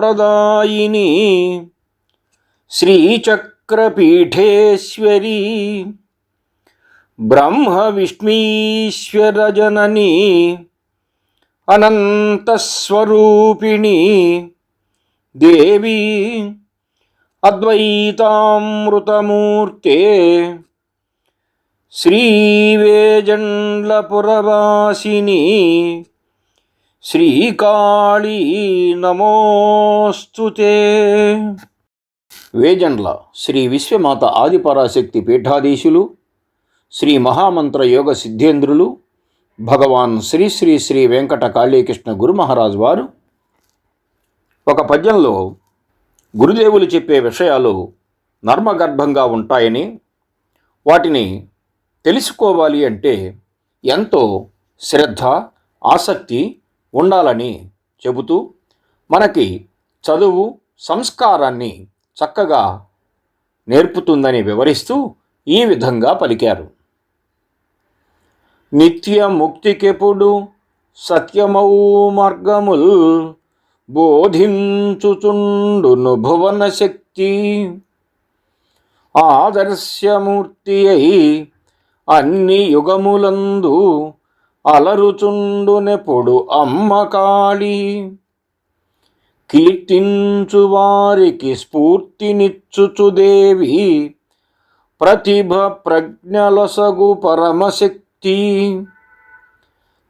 అతులితానందప్రదాయిని శ్రీచక్రపీఠేశ్వరీ బ్రహ్మ విష్ణీశ్వరజనని అనంతస్వరూపిణి దేవి అద్వైతామృతమూర్తే శ్రీవేజండ్లపురవాసిని శ్రీకాళీ నమోస్తుతే వేజండ్ల శ్రీ విశ్వమాత ఆదిపరాశక్తి పీఠాధీశులు శ్రీ మహామంత్ర యోగ సిద్ధేంద్రులు భగవాన్ శ్రీ శ్రీ శ్రీ వెంకట కాళీకృష్ణ గురుమహారాజ్ వారు. ఒక పద్యంలో గురుదేవులు చెప్పే విషయాలు నర్మగర్భంగా ఉంటాయని వాటిని తెలుసుకోవాలి అంటే ఎంతో శ్రద్ధ ఆసక్తి ఉండాలని చెబుతూ మనకి చదువు సంస్కారాన్ని చక్కగా నేర్పుతుందని వివరిస్తూ ఈ విధంగా పలికారు. నిత్య ముక్తికెప్పుడు సత్యమౌ మార్గముల్ బోధించుచుండును భువన శక్తి ఆదర్శమూర్తి అయి అన్ని యుగములందు అలరుచుండునెప్పుడు అమ్మ కాళీ. కీర్తించు వారికి స్ఫూర్తినిచ్చుచుదేవి ప్రతిభ ప్రజ్ఞలసగు పరమశక్తి.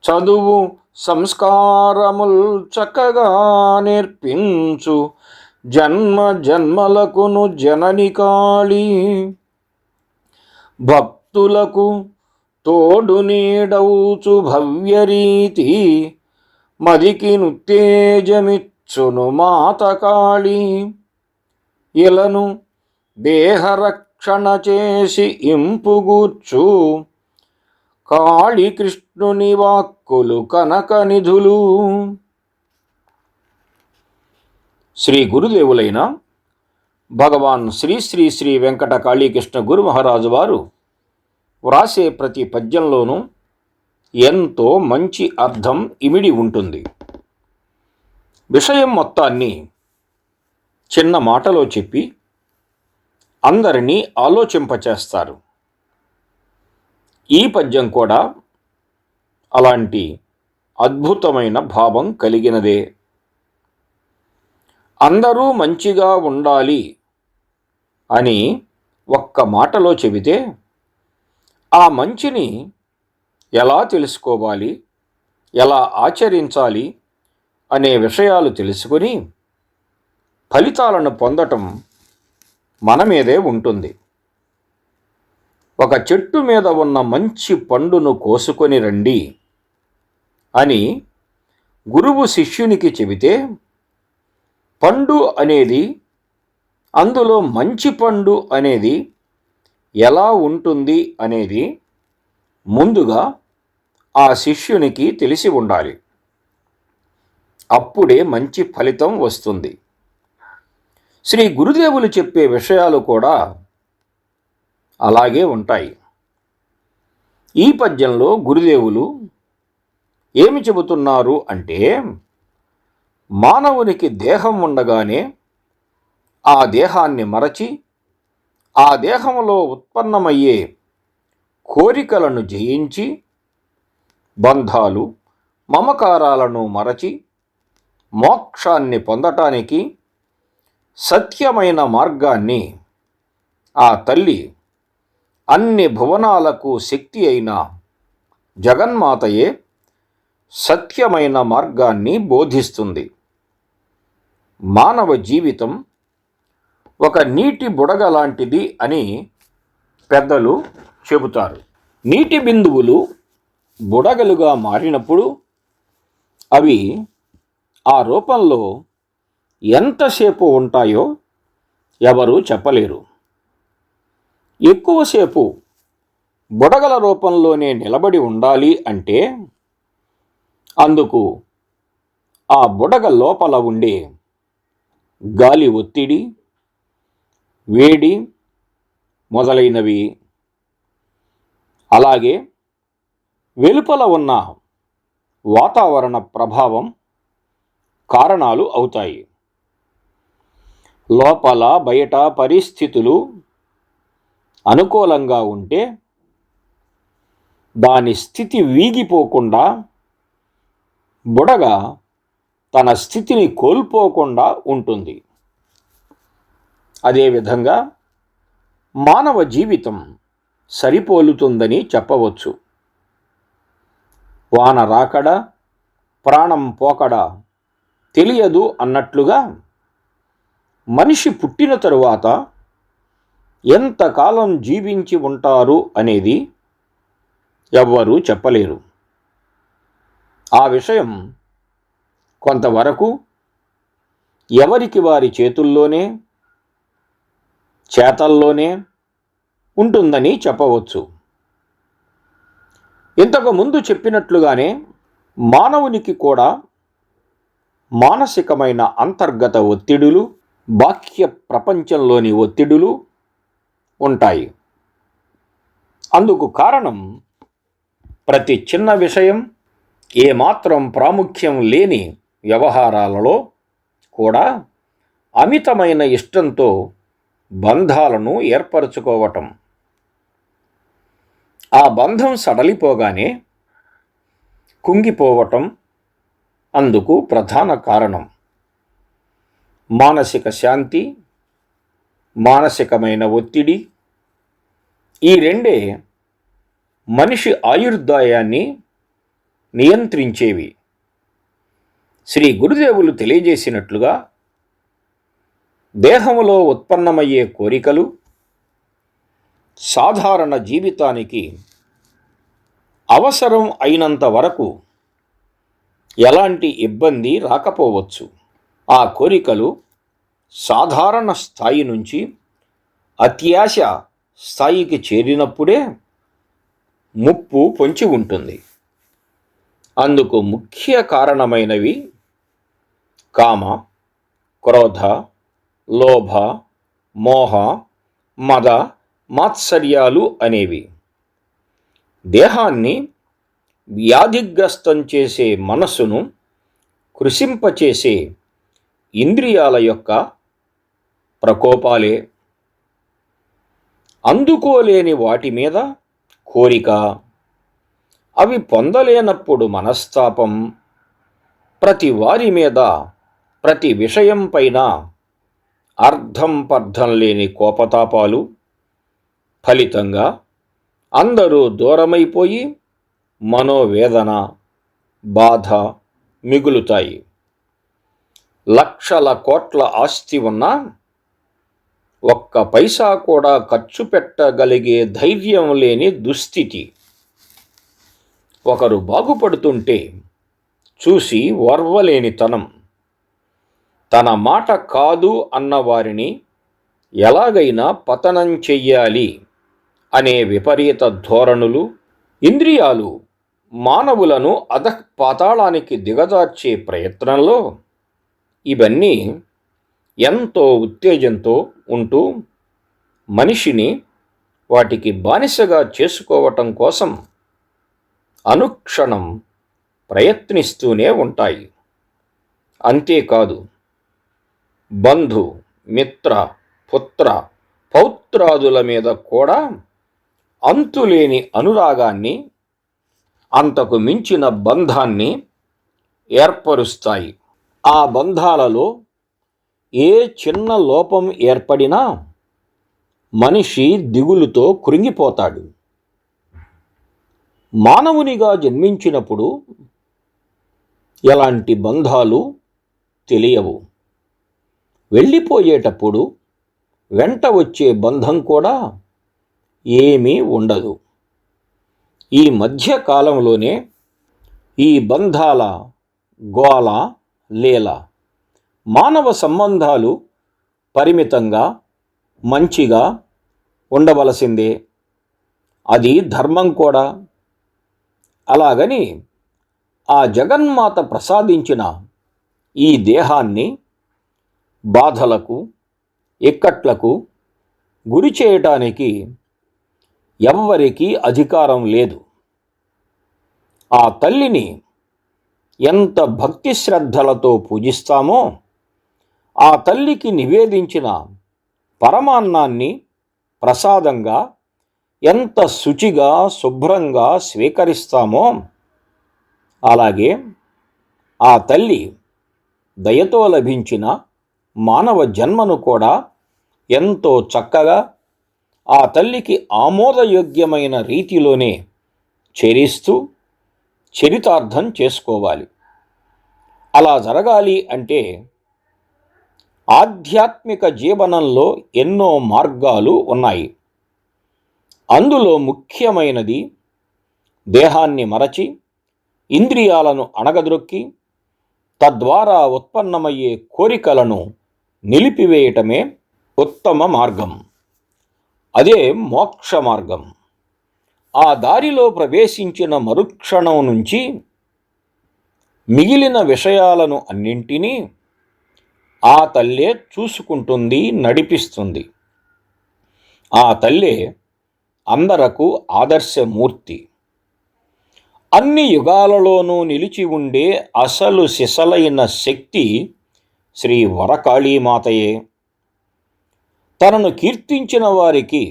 చదువు సంస్కారముల్ చక్కగా నేర్పించు. జన్మ జన్మలకును జనని కాళీ. భక్తులకు తోడు నీడౌచు భవ్యరీతి మదికి నుత్తేజమిచ్చును మాత కాళీ ఇలను దేహరక్షణ చేసి ఇంపుగూర్చు కాళీకృష్ణుని వాక్కులు కనక నిధులు. శ్రీ గురుదేవులైన భగవాన్ శ్రీ శ్రీ శ్రీ వెంకట కాళీకృష్ణ గురు మహారాజు వారు వ్రాసే ప్రతి పద్యంలోనూ ఎంతో మంచి అర్థం ఇమిడి ఉంటుంది. విషయం మొత్తాన్ని చిన్న మాటలో చెప్పి అందరినీ ఆలోచింపచేస్తారు. ఈ పద్యం కూడా అలాంటి అద్భుతమైన భావం కలిగినదే. అందరూ మంచిగా ఉండాలి అని ఒక్క మాటలో చెబితే ఆ మంచిని ఎలా తెలుసుకోవాలి? ఎలా ఆచరించాలి? అనే విషయాలు తెలుసుకొని ఫలితాలను పొందటం మన మీదే ఉంటుంది. ఒక చెట్టు మీద ఉన్న మంచి పండును కోసుకొని రండి అని గురువు శిష్యునికి చెబితే పండు అనేది అందులో మంచి పండు అనేది ఎలా ఉంటుంది అనేది ముందుగా ఆ శిష్యునికి తెలిసి ఉండాలి. అప్పుడే మంచి ఫలితం వస్తుంది. శ్రీ గురుదేవులు చెప్పే విషయాలు కూడా అలాగే ఉంటాయి. ఈ పద్యంలో గురుదేవులు ఏమి చెబుతున్నారు అంటే మానవునికి దేహం ఉండగానే ఆ దేహాన్ని మరచి ఆ దేహంలో ఉత్పన్నమయ్యే కోరికలను జయించి బంధాలు మమకారాలను మరచి మోక్షాన్ని పొందటానికి సత్యమైన మార్గాన్ని ఆ తల్లి అన్ని భువనాలకు శక్తి అయిన జగన్మాతయే సత్యమైన మార్గాన్ని బోధిస్తుంది. మానవ జీవితం ఒక నీటి బుడగ లాంటిది అని పెద్దలు చెబుతారు. నీటి బిందువులు బుడగలుగా మారినప్పుడు అవి ఆ రూపంలో ఎంతసేపు ఉంటాయో ఎవరూ చెప్పలేరు. ఎక్కువసేపు బుడగల రూపంలోనే నిలబడి ఉండాలి అంటే అందుకు ఆ బుడగ లోపల ఉండే గాలి ఒత్తిడి వేడి మొదలైనవి. అలాగే వెలుపల ఉన్న వాతావరణ ప్రభావం కారణాలు అవుతాయి. లోపల బయట పరిస్థితులు అనుకూలంగా ఉంటే దాని స్థితి వీగిపోకుండా బుడగ తన స్థితిని కోల్పోకుండా ఉంటుంది. అదేవిధంగా మానవ జీవితం సరిపోలుతుందని చెప్పవచ్చు. వాన రాకడ ప్రాణం పోకడ తెలియదు అన్నట్లుగా మనిషి పుట్టిన తరువాత ఎంతకాలం జీవించి ఉంటారు అనేది ఎవ్వరూ చెప్పలేరు. ఆ విషయం కొంతవరకు ఎవరికి వారి చేతుల్లోనే చేతల్లోనే ఉంటుందని చెప్పవచ్చు. ఇంతకు ముందు చెప్పినట్లుగానే మానవునికి కూడా మానసికమైన అంతర్గత ఒత్తిడులు బాహ్య ప్రపంచంలోని ఒత్తిడులు ఉంటాయి. అందుకు కారణం ప్రతి చిన్న విషయం ఏమాత్రం ప్రాముఖ్యం లేని వ్యవహారాలలో కూడా అమితమైన ఇష్టంతో బంధాలను ఏర్పరచుకోవటం. ఆ బంధం సడలిపోగానే కుంగిపోవటం అందుకు ప్రధాన కారణం. మానసిక శాంతి మానసికమైన ఒత్తిడి ఈ రెండే మనిషి ఆయుర్దాయాన్ని నియంత్రించేవి. శ్రీ గురుదేవులు తెలియజేసినట్లుగా దేహములో ఉత్పన్నమయ్యే కోరికలు సాధారణ జీవితానికి అవసరం అయినంత వరకు ఎలాంటి ఇబ్బంది రాకపోవచ్చు. ఆ కోరికలు సాధారణ స్థాయి నుంచి అత్యాశ స్థాయికి చేరినప్పుడే ముప్పు పొంచి ఉంటుంది. అందుకు ముఖ్య కారణమైనవి కామ క్రోధ లోభ మోహ మద మాత్సర్యాలు అనేవి. దేహాన్ని వ్యాధిగ్రస్తం చేసే మనస్సును కృషింపచేసే ఇంద్రియాల యొక్క ప్రకోపాలే. అందుకోలేని వాటి మీద కోరిక. అవి పొందలేనప్పుడు మనస్తాపం. ప్రతి వారి మీద ప్రతి విషయం పైన అర్థం పర్థం లేని కోపతాపాలు ఫలితంగా అందరూ దూరమైపోయి మనోవేదన బాధ మిగులుతాయి. లక్షల కోట్ల ఆస్తి ఉన్నా ఒక్క పైసా కూడా ఖర్చు పెట్టగలిగే ధైర్యం లేని దుస్థితి. ఒకరు బాగుపడుతుంటే చూసి ఓర్వలేనితనం. తన మాట కాదు అన్న వారిని ఎలాగైనా పతనం చెయ్యాలి అనే విపరీత ధోరణులు ఇంద్రియాలు మానవులను అధః పాతాళానికి దిగజార్చే ప్రయత్నంలో ఇవన్నీ ఎంతో ఉత్తేజంతో ఉంటూ మనిషిని వాటికి బానిసగా చేసుకోవటం కోసం అనుక్షణం ప్రయత్నిస్తూనే ఉంటాయి. అంతేకాదు బంధు మిత్ర పుత్ర పౌత్రాదుల మీద కూడా అంతులేని అనురాగాన్ని అంతకు మించిన బంధాన్ని ఏర్పరుస్తాయి. ఆ బంధాలలో ఏ చిన్న లోపం ఏర్పడినా మనిషి దిగులుతో కృంగిపోతాడు. మానవునిగా జన్మించినప్పుడు ఎలాంటి బంధాలు తెలియవు. వెళ్ళిపోయేటప్పుడు వెంట వచ్చే బంధం కూడా ఏమీ ఉండదు. ఈ మధ్య కాలంలోనే ఈ బంధాల గోల లీల మానవ సంబంధాలు పరిమితంగా మంచిగా ఉండవలసిందే. అది ధర్మం కూడా. అలాగని ఆ జగన్మాత ప్రసాదించిన ఈ దేహాన్ని బాధలకు ఇక్కట్లకు గురి చేయటానికి ఎవ్వరికీ అధికారం లేదు. ఆ తల్లిని ఎంత భక్తి శ్రద్ధలతో పూజిస్తామో ఆ తల్లికి నివేదించిన పరమాన్నాన్ని ప్రసాదంగా ఎంత శుచిగా శుభ్రంగా స్వీకరిస్తామో అలాగే ఆ తల్లి దయతో లభించిన మానవ జన్మను కూడా ఎంతో చక్కగా ఆ తల్లికి ఆమోదయోగ్యమైన రీతిలోనే చేరిస్తూ చరితార్థం చేసుకోవాలి. అలా జరగాలి అంటే ఆధ్యాత్మిక జీవనంలో ఎన్నో మార్గాలు ఉన్నాయి. అందులో ముఖ్యమైనది దేహాన్ని మరచి ఇంద్రియాలను అణగద్రొక్కి తద్వారా ఉత్పన్నమయ్యే కోరికలను నిలిపివేయటమే ఉత్తమ మార్గం. అదే మోక్ష మార్గం. ఆ దారిలో ప్రవేశించిన మరుక్షణం నుంచి మిగిలిన విషయాలను అన్నింటినీ ఆ తల్లే చూసుకుంటుంది నడిపిస్తుంది. ఆ తల్లే అందరకు ఆదర్శమూర్తి. అన్ని యుగాలలోనూ నిలిచి ఉండే అసలు సిసలైన శక్తి శ్రీ వరకాళీమాతయే. తనను కీర్తించిన వారికి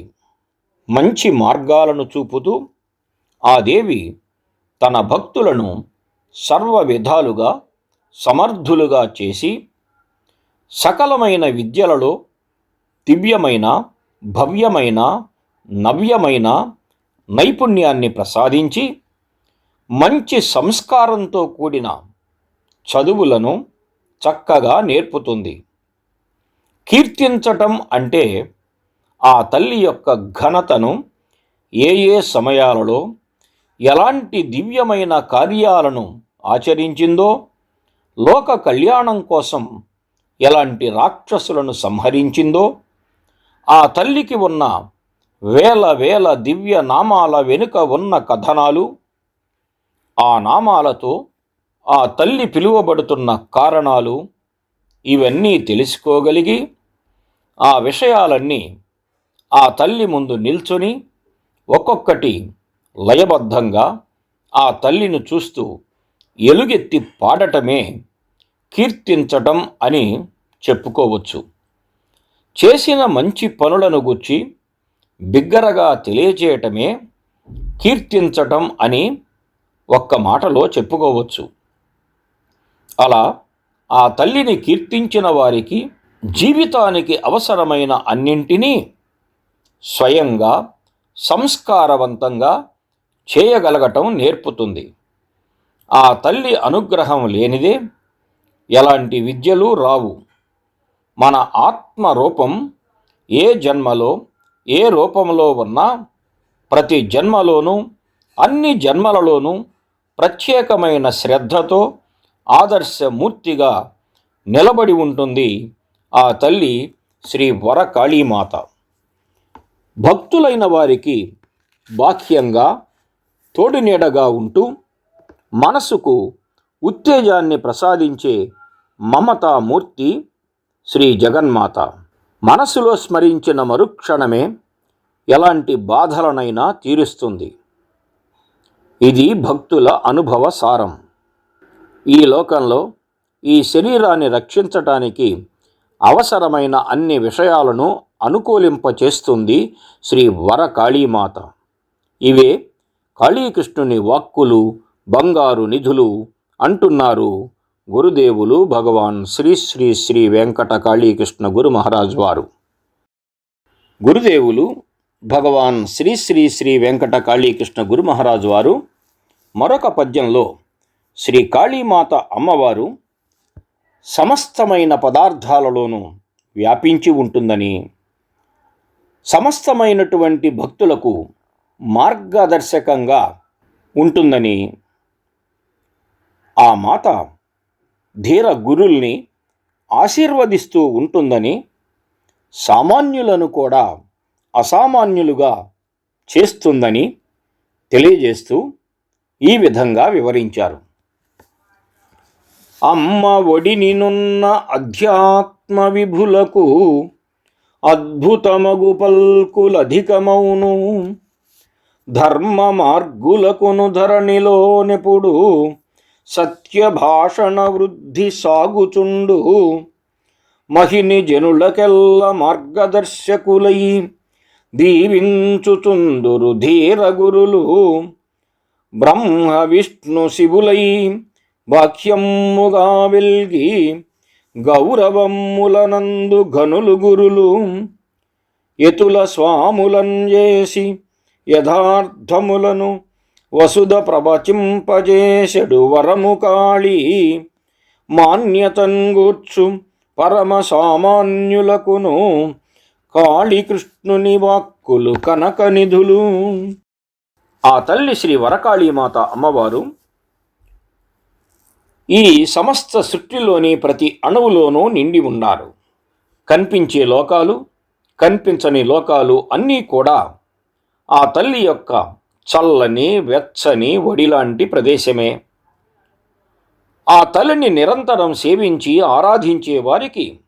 మంచి మార్గాలను చూపుతూ ఆ దేవి తన భక్తులను సర్వ విధాలుగా సమర్థులుగా చేసి సకలమైన విద్యలలో దివ్యమైన భవ్యమైన నవ్యమైన నైపుణ్యాన్ని ప్రసాదించి మంచి సంస్కారంతో కూడిన చదువులను చక్కగా నేర్పుతుంది. కీర్తించటం అంటే ఆ తల్లి యొక్క ఘనతను ఏ ఏ సమయాలలో ఎలాంటి దివ్యమైన కార్యాలను ఆచరించిందో లోక కళ్యాణం కోసం ఎలాంటి రాక్షసులను సంహరించిందో ఆ తల్లికి ఉన్న వేల వేల దివ్య నామాల వెనుక ఉన్న కథనాలు ఆ నామాలతో ఆ తల్లి పిలువబడుతున్న కారణాలు ఇవన్నీ తెలుసుకోగలిగి ఆ విషయాలన్నీ ఆ తల్లి ముందు నిల్చొని ఒక్కొక్కటి లయబద్ధంగా ఆ తల్లిని చూస్తూ ఎలుగెత్తి పాడటమే కీర్తించటం అని చెప్పుకోవచ్చు. చేసిన మంచి పనులను గుర్చి బిగ్గరగా తెలియచేయటమే కీర్తించటం అని ఒక్క మాటలో చెప్పుకోవచ్చు. అలా ఆ తల్లిని కీర్తించిన వారికి జీవితానికి అవసరమైన అన్నింటినీ స్వయంగా సంస్కారవంతంగా చేయగలగటం నేర్పుతుంది. ఆ తల్లి అనుగ్రహం లేనిదే ఎలాంటి విద్యలు రావు. మన ఆత్మ రూపం ఏ జన్మలో ఏ రూపంలో ఉన్నా ప్రతి జన్మలోనూ అన్ని జన్మలలోనూ ప్రత్యేకమైన శ్రద్ధతో ఆదర్శమూర్తిగా నిలబడి ఉంటుంది ఆ తల్లి శ్రీ వరకాళీమాత. భక్తులైన వారికి బాహ్యంగా తోడునీడగా ఉంటూ మనసుకు ఉత్తేజాన్ని ప్రసాదించే మమతామూర్తి శ్రీ జగన్మాత. మనసులో స్మరించిన మరుక్షణమే ఎలాంటి బాధలనైనా తీరుస్తుంది. ఇది భక్తుల అనుభవ సారం. ఈ లోకంలో ఈ శరీరాన్ని రక్షించటానికి అవసరమైన అన్ని విషయాలను అనుకూలింపచేస్తుంది శ్రీ వర కాళీమాత ఇవే కాళీకృష్ణుని వాక్కులు బంగారు నిధులు అంటున్నారు గురుదేవులు భగవాన్ శ్రీ శ్రీ శ్రీ వెంకట కాళీకృష్ణ గురు మహారాజ్ వారు. గురుదేవులు భగవాన్ శ్రీ శ్రీ శ్రీ వెంకట కాళీకృష్ణ గురు మహారాజ్ వారు మరొక పద్యంలో శ్రీ కాళీమాత అమ్మవారు సమస్తమైన పదార్థాలలోనూ వ్యాపించి ఉంటుందని సమస్తమైనటువంటి భక్తులకు మార్గదర్శకంగా ఉంటుందని ఆ మాత ధీర గురుల్ని ఆశీర్వదిస్తూ ఉంటుందని సామాన్యులను కూడా అసామాన్యులుగా చేస్తుందని తెలియజేస్తూ ఈ విధంగా వివరించారు. అమ్మ ఒడినినున్న అధ్యాత్మ విభులకు అద్భుతమగు పల్కులధికమౌను. ధర్మ మార్గులకును సత్య భాషణ వృద్ధి సాగుచుండు. మహిని జనులకెల్ల మార్గదర్శకులై దీవించుచుందురు ధీర గురులు బ్రహ్మ విష్ణు శివులై వాక్యమ్ముగా వెల్గి గౌరవమ్ములనందు ఘనులు గురులు. ఎతుల స్వాములం చేసి యథార్థములను వసుధ ప్రభచింపజేసెడు వరము కాళీ. మాన్యతంగూర్చు పరమ సామాన్యులకును కాళీకృష్ణుని వాక్కులు కనక నిధులు. ఆ తల్లి శ్రీ వరకాళీమాత అమ్మవారు ఈ సమస్త సృష్టిలోని ప్రతి అణువులోనూ నిండి ఉన్నారు. కనిపించే లోకాలు కనిపించని లోకాలు అన్నీ కూడా ఆ తల్లి యొక్క చల్లని వెచ్చని వడిలాంటి ప్రదేశమే. ఆ తల్లిని నిరంతరం సేవించి ఆరాధించే వారికి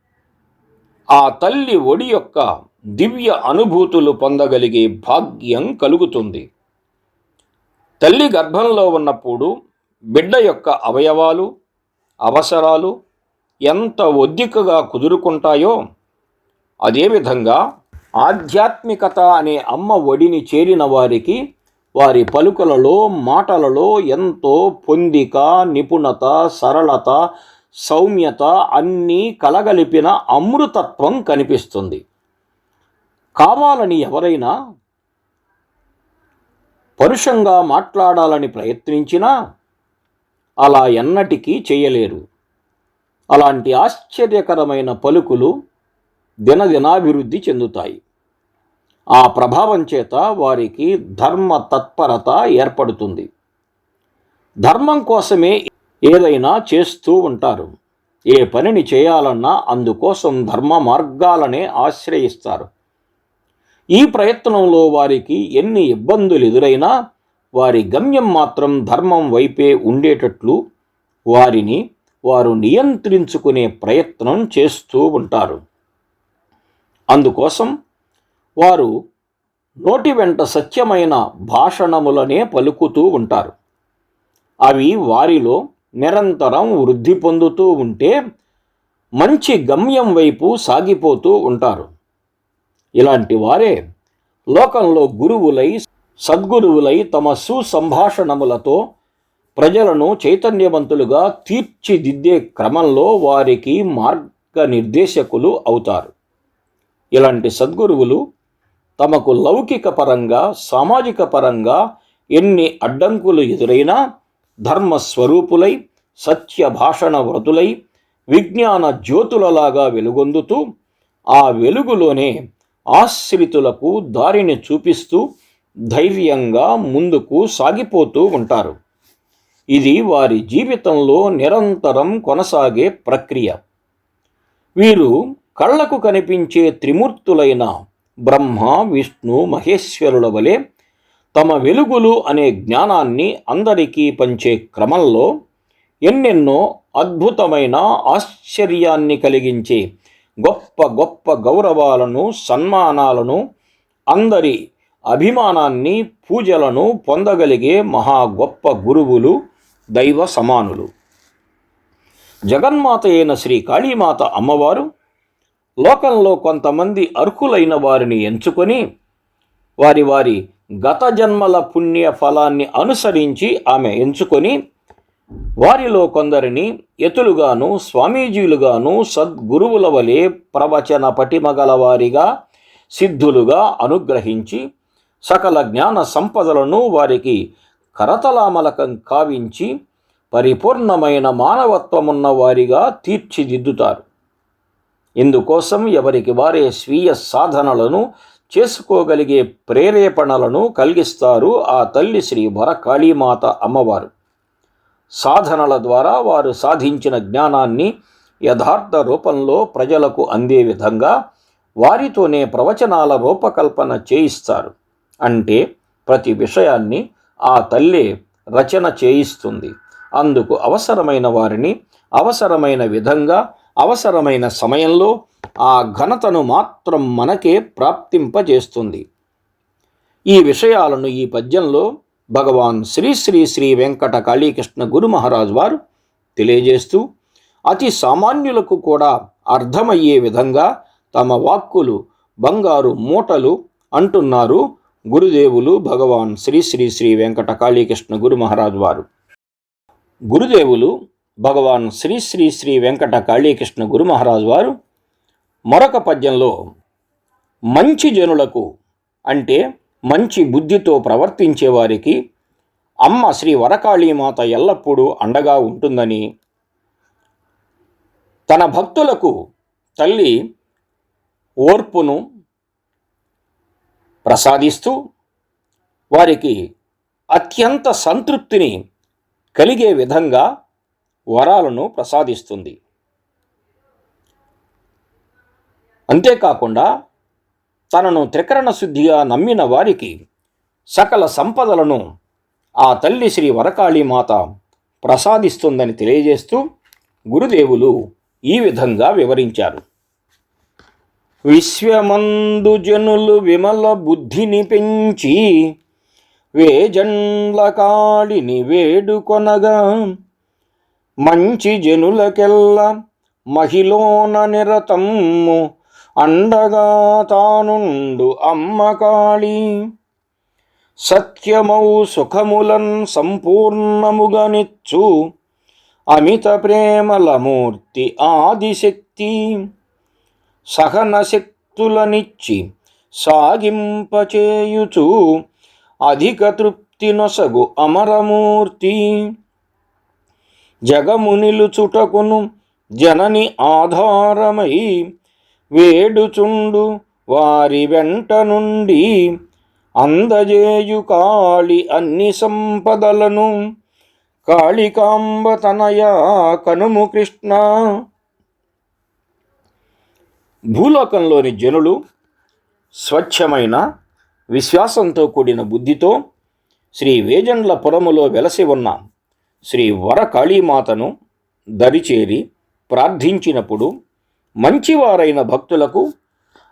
ఆ తల్లి ఒడి యొక్క దివ్య అనుభూతులు పొందగలిగే భాగ్యం కలుగుతుంది. తల్లి గర్భంలో ఉన్నప్పుడు బిడ్డ యొక్క అవయవాలు అవసరాలు ఎంత ఒద్దికగా కుదురుకుంటాయో అదేవిధంగా ఆధ్యాత్మికత అనే అమ్మ ఒడిని చేరిన వారికి వారి పలుకులలో మాటలలో ఎంతో పొందిక నిపుణత సరళత సౌమ్యత అన్నీ కలగలిపిన అమృతత్వం కనిపిస్తుంది. కావాలని ఎవరైనా పరుషంగా మాట్లాడాలని ప్రయత్నించినా అలా ఎన్నటికీ చేయలేరు. అలాంటి ఆశ్చర్యకరమైన పలుకులు దినదినాభివృద్ధి చెందుతాయి. ఆ ప్రభావం చేత వారికి ధర్మ తత్పరత ఏర్పడుతుంది. ధర్మం కోసమే ఏదైనా చేస్తూ ఉంటారు. ఏ పనిని చేయాలన్నా అందుకోసం ధర్మ మార్గాలనే ఆశ్రయిస్తారు. ఈ ప్రయత్నంలో వారికి ఎన్ని ఇబ్బందులు ఎదురైనా వారి గమ్యం మాత్రం ధర్మం వైపే ఉండేటట్లు వారిని వారు నియంత్రించుకునే ప్రయత్నం చేస్తూ ఉంటారు. అందుకోసం వారు నోటి వెంట సత్యమైన భాషణములనే పలుకుతూ ఉంటారు. అవి వారిలో నిరంతరం వృద్ధి పొందుతూ ఉంటే మంచి గమ్యం వైపు సాగిపోతూ ఉంటారు. ఇలాంటి వారే లోకంలో గురువులై సద్గురువులై తమ సుసంభాషణములతో ప్రజలను చైతన్యవంతులుగా తీర్చిదిద్దే క్రమంలో వారికి మార్గనిర్దేశకులు అవుతారు. ఇలాంటి సద్గురువులు తమకు లౌకిక పరంగా సామాజిక పరంగా ఎన్ని అడ్డంకులు ఎదురైనా ధర్మస్వరూపులై సత్య భాషణ వ్రతులై విజ్ఞాన జ్యోతులలాగా వెలుగొందుతూ ఆ వెలుగులోనే ఆశ్రితులకు దారిని చూపిస్తూ ధైర్యంగా ముందుకు సాగిపోతూ ఉంటారు. ఇది వారి జీవితంలో నిరంతరం కొనసాగే ప్రక్రియ. వీరు కళ్ళకు కనిపించే త్రిమూర్తులైన బ్రహ్మ విష్ణు మహేశ్వరుల వలె తమ వెలుగులు అనే జ్ఞానాన్ని అందరికీ పంచే క్రమంలో ఎన్నెన్నో అద్భుతమైన ఆశ్చర్యాన్ని కలిగించే గొప్ప గొప్ప గౌరవాలను సన్మానాలను అందరి అభిమానాన్ని పూజలను పొందగలిగే మహా గొప్ప గురువులు దైవ సమానులు. జగన్మాత అయిన శ్రీ కాళీమాత అమ్మవారు లోకంలో కొంతమంది అర్హులైన వారిని ఎంచుకొని వారి వారి గత జన్మల పుణ్య ఫలాన్ని అనుసరించి ఆమె ఎంచుకొని వారిలో కొందరిని ఎతులుగాను స్వామీజీలుగాను సద్గురువుల వలె ప్రవచన పటిమగల వారిగా సిద్ధులుగా అనుగ్రహించి సకల జ్ఞాన సంపదలను వారికి కరతలామలకం కావించి పరిపూర్ణమైన మానవత్వమున్న వారిగా తీర్చిదిద్దుతారు. ఇందుకోసం ఎవరికి వారే స్వీయ సాధనలను చేసుకోగలిగే ప్రేరేపణలను కలిగిస్తారు ఆ తల్లి శ్రీ వరకాళీమాత అమ్మవారు. సాధనల ద్వారా వారు సాధించిన జ్ఞానాన్ని యథార్థ రూపంలో ప్రజలకు అందే విధంగా వారితోనే ప్రవచనాల రూపకల్పన చేయిస్తారు. అంటే ప్రతి విషయాన్ని ఆ తల్లే రచన చేయిస్తుంది. అందుకు అవసరమైన వారిని అవసరమైన విధంగా అవసరమైన సమయంలో ఆ ఘనతను మాత్రం మనకే ప్రాప్తింపజేస్తుంది. ఈ విషయాలను ఈ పద్యంలో భగవాన్ శ్రీ శ్రీ శ్రీ వెంకట కాళీకృష్ణ గురు మహారాజ్ వారు తెలియజేస్తూ అతి సామాన్యులకు కూడా అర్థమయ్యే విధంగా తమ వాక్కులు బంగారు మూటలు అంటున్నారు. గురుదేవులు భగవాన్ శ్రీ శ్రీ శ్రీ వెంకట కాళీకృష్ణ గురు మహారాజ్ వారు. గురుదేవులు భగవాన్ శ్రీ శ్రీ శ్రీ వెంకట కాళీకృష్ణ గురు మహారాజ్ వారు మరొక పద్యంలో మంచి జనులకు అంటే మంచి బుద్ధితో ప్రవర్తించే వారికి అమ్మ శ్రీ వరకాళీమాత ఎల్లప్పుడూ అండగా ఉంటుందని తన భక్తులకు తల్లి ఓర్పును ప్రసాదిస్తూ వారికి అత్యంత సంతృప్తిని కలిగే విధంగా వరాలను ప్రసాదిస్తుంది. అంతేకాకుండా తనను త్రికరణ శుద్ధిగా నమ్మిన వారికి సకల సంపదలను ఆ తల్లి శ్రీ వరకాళీమాత ప్రసాదిస్తుందని తెలియజేస్తూ గురుదేవులు ఈ విధంగా వివరించారు. విశ్వమందు జనులు విమల బుద్ధిని పెంచి వేజండ్ల కాళిని వేడుకొనగా మంచి జనులకెల్ల మహిళోన నిరతమ్ము అండగా తానుండు అమ్మ కాళి. సత్యమౌ సుఖములన్ సంపూర్ణముగనిచ్చు అమిత ప్రేమల మూర్తి ఆదిశక్తి. సహనశక్తులనిచ్చి సాగింపచేయుచు అధిక తృప్తి నొసగు అమరమూర్తి. జగమునిలు చుటకును జనని ఆధారమై వేడుచుండు వారి వెంట నుండి అందజేయు కాళి అన్ని సంపదలను. కాళికాంబ తనయ కనుము కృష్ణ భూలోకంలోని జనులు స్వచ్ఛమైన విశ్వాసంతో కూడిన బుద్ధితో శ్రీ వేజండ్ల పురములో వెలసి ఉన్న శ్రీ వరకాళీమాతను దరిచేరి ప్రార్థించినప్పుడు మంచివారైన భక్తులకు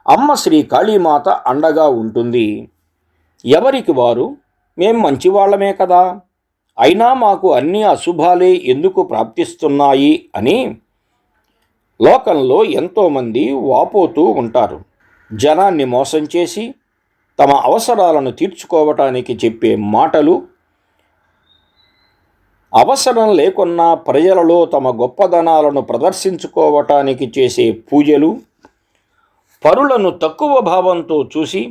అమ్మ శ్రీ కాళీమాత అండగా ఉంటుంది. ఎవరికి వారు? మేం మంచివాళ్ళమే కదా. అయినా మాకు అన్ని అశుభాలే ఎందుకు ప్రాప్తిస్తున్నాయి అని లోకంలో ఎంతోమంది వాపోతూ ఉంటారు. జనాన్ని మోసం చేసి తమ అవసరాలను తీర్చుకోవటానికి చెప్పే మాటలు అవసరం లేకున్నా ప్రజలలో తమ గొప్పదనాలను ప్రదర్శించుకోవటానికి చేసే పూజలు పరులను తక్కువ భావంతో చూసి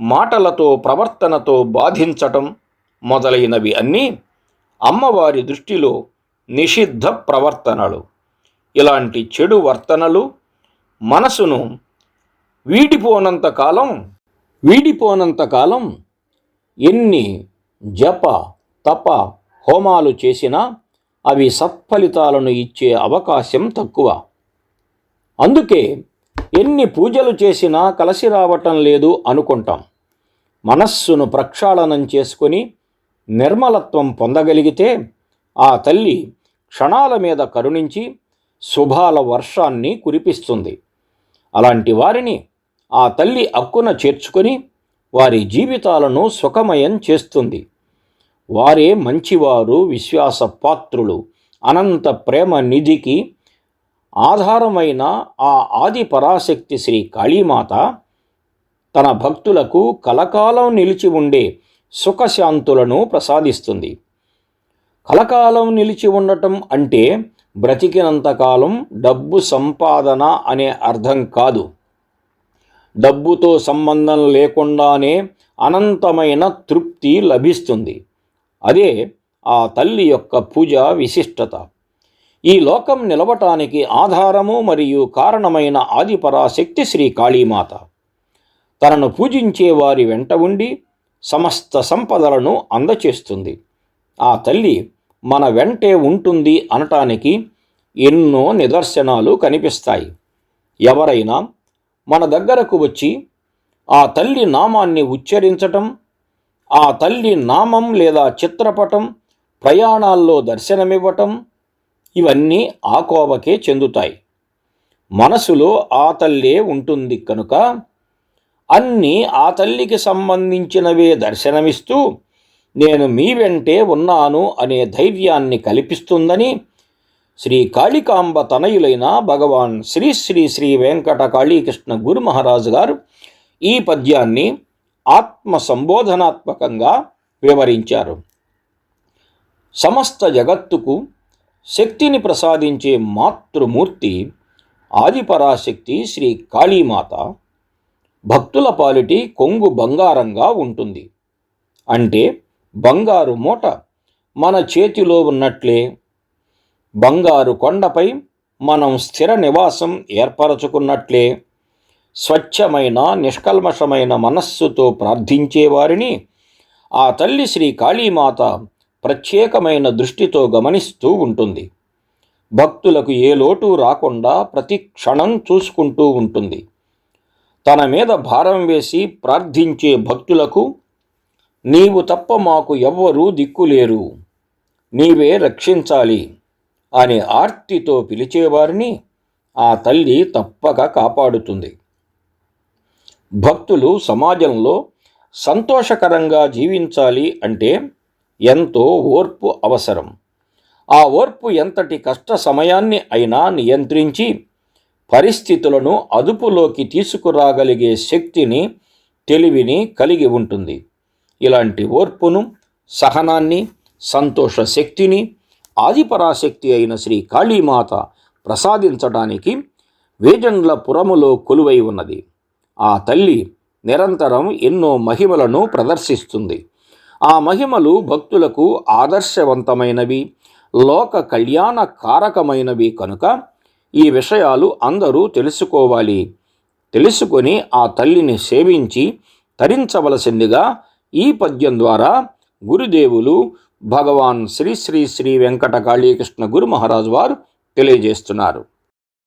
మాటలతో ప్రవర్తనతో బాధించటం మొదలైనవి అన్నీ అమ్మవారి దృష్టిలో నిషిద్ధ ప్రవర్తనలు. ఇలాంటి చెడు వర్తనలు మనసును వీడిపోనంత కాలం వీడిపోనంత కాలం ఎన్ని జప తప హోమాలు చేసినా అవి సత్ఫలితాలను ఇచ్చే అవకాశం తక్కువ. అందుకే ఎన్ని పూజలు చేసినా కలిసి రావటం లేదు అనుకుంటాం. మనస్సును ప్రక్షాళనం చేసుకొని నిర్మలత్వం పొందగలిగితే ఆ తల్లి క్షణాల మీద కరుణించి శుభాల వర్షాన్ని కురిపిస్తుంది. అలాంటి వారిని ఆ తల్లి అక్కున చేర్చుకొని వారి జీవితాలను సుఖమయం చేస్తుంది. వారే మంచివారు విశ్వాస పాత్రులు అనంత ప్రేమ నిధికి ఆధారమైన ఆ ఆది పరాశక్తి శ్రీ కాళీమాత తన భక్తులకు కలకాలం నిలిచి ఉండే సుఖశాంతులను ప్రసాదిస్తుంది. కలకాలం నిలిచి ఉండటం అంటే బ్రతికినంతకాలం డబ్బు సంపాదన అనే అర్థం కాదు. డబ్బుతో సంబంధం లేకుండానే అనంతమైన తృప్తి లభిస్తుంది. అదే ఆ తల్లి యొక్క పూజ విశిష్టత. ఈ లోకం నిలవటానికి ఆధారము మరియు కారణమైన ఆదిపరాశక్తి శ్రీ కాళీమాత. తనను పూజించే వారి వెంట ఉండి సమస్త సంపదలను అందచేస్తుంది. ఆ తల్లి మన వెంటే ఉంటుంది అనటానికి ఎన్నో నిదర్శనాలు కనిపిస్తాయి. ఎవరైనా మన దగ్గరకు వచ్చి ఆ తల్లి నామాన్ని ఉచ్చరించటం ఆ తల్లి నామం లేదా చిత్రపటం ప్రయాణాల్లో దర్శనమివ్వటం ఇవన్నీ ఆ కోవకే చెందుతాయి. మనసులో ఆ తల్లే ఉంటుంది కనుక అన్నీ ఆ తల్లికి సంబంధించినవే దర్శనమిస్తూ నేను మీ వెంటే ఉన్నాను అనే ధైర్యాన్ని కల్పిస్తుందని శ్రీ కాళికాంబ తనయులైన భగవాన్ శ్రీ శ్రీ శ్రీ వెంకట కాళీకృష్ణ గురు మహారాజు గారు ఈ పద్యాన్ని ఆత్మ సంబోధనాత్మకంగా వివరించారు. సమస్త జగత్తుకు శక్తిని ప్రసాదించే మాతృమూర్తి ఆదిపరాశక్తి శ్రీ కాళీమాత భక్తుల పాలిటి కొంగు బంగారంగా ఉంటుంది. అంటే బంగారు మూట మన చేతిలో ఉన్నట్లే. బంగారు కొండపై మనం స్థిర నివాసం ఏర్పరచుకున్నట్లే. స్వచ్ఛమైన నిష్కల్మషమైన మనస్సుతో ప్రార్థించేవారిని ఆ తల్లి శ్రీ కాళీమాత ప్రత్యేకమైన దృష్టితో గమనిస్తూ ఉంటుంది. భక్తులకు ఏ లోటు రాకుండా ప్రతి క్షణం చూసుకుంటూ ఉంటుంది. తన మీద భారం వేసి ప్రార్థించే భక్తులకు నీవు తప్ప మాకు ఎవ్వరూ దిక్కులేరు నీవే రక్షించాలి అనే ఆర్తితో పిలిచేవారిని ఆ తల్లి తప్పక కాపాడుతుంది. భక్తులు సమాజంలో సంతోషకరంగా జీవించాలి అంటే ఎంతో ఓర్పు అవసరం. ఆ ఓర్పు ఎంతటి కష్ట సమయాన్ని అయినా నియంత్రించి పరిస్థితులను అదుపులోకి తీసుకురాగలిగే శక్తిని తెలివిని కలిగి ఉంటుంది. ఇలాంటి ఓర్పును సహనాన్ని సంతోష శక్తిని ఆదిపరాశక్తి అయిన శ్రీ కాళీమాత ప్రసాదించడానికి వేజండ్ల పురములో కొలువై ఉన్నది. ఆ తల్లి నిరంతరం ఎన్నో మహిమలను ప్రదర్శిస్తుంది. ఆ మహిమలు భక్తులకు ఆదర్శవంతమైనవి లోక కళ్యాణ కారకమైనవి కనుక ఈ విషయాలు అందరూ తెలుసుకోవాలి. తెలుసుకొని ఆ తల్లిని సేవించి తరించవలసిందిగా ఈ పద్యం ద్వారా గురుదేవులు భగవాన్ శ్రీ శ్రీ శ్రీ వెంకట కాళీకృష్ణ గురు మహారాజు వారు తెలియజేస్తున్నారు.